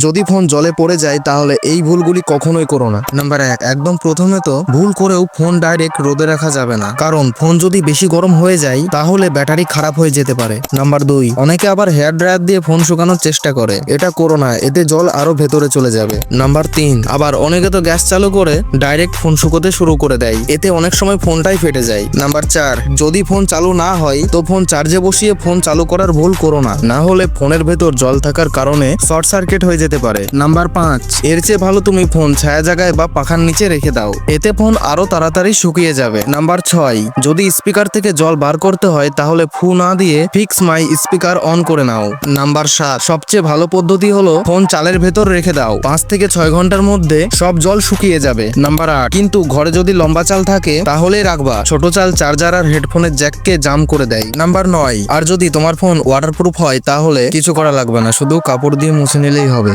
যদি ফোন জলে পড়ে যায়, তাহলে এই ভুলগুলি কখনোই করো না। নাম্বার এক, একদম প্রথমে তো ভুল করেও ফোন ডাইরেক্ট রোদে রাখা যাবে না। কারণ ফোন যদি বেশি গরম হয়ে যায়, তাহলে ব্যাটারি খারাপ হয়ে যেতে পারে। নাম্বার দুই, অনেকে আবার হেয়ার ড্রায়ার দিয়ে ফোন শুকানোর চেষ্টা করে। এটা করো না, এতে জল আরও ভেতরে চলে যাবে। নাম্বার তিন, আবার অনেকে তো গ্যাস চালু করে ডাইরেক্ট ফোন শুকোতে শুরু করে দেয়। এতে অনেক সময় ফোনটাই ফেটে যায়। নাম্বার চার, যদি ফোন চালু না হয়, তো ফোন চার্জে বসিয়ে ফোন চালু করার ভুল করো না। না হলে ফোনের ভেতর জল থাকার কারণে শর্ট সার্কিট হয়ে যেতে পারে। নাম্বার পাঁচ, এর চেয়ে ভালো তুমি ফোন ছায়া জায়গায় বা পাখার নিচে রেখে দাও। এতে ফোন আরও তাড়াতাড়ি শুকিয়ে যাবে। নাম্বার ছয়, যদি স্পিকার থেকে জল বার করতে হয়, তাহলে ফু না দিয়ে ফিক্স মাই স্পিকার অন করে নাও। নাম্বার সাত, সবচেয়ে ভালো পদ্ধতি হলো ফোন চালের ভেতর রেখে দাও। পাঁচ থেকে ছয় ঘণ্টার মধ্যে সব জল শুকিয়ে যাবে। নাম্বার আট, কিন্তু ঘরে যদি লম্বা চাল থাকে তাহলেই রাখবা। ছোট চাল চার্জার আর হেডফোনের জ্যাককে জাম করে দেয়। নাম্বার নয়, আর যদি তোমার ফোন ওয়াটারপ্রুফ হয়, তাহলে কিছু করা লাগবে না। শুধু কাপড় দিয়ে মুছে নিলেই হবে।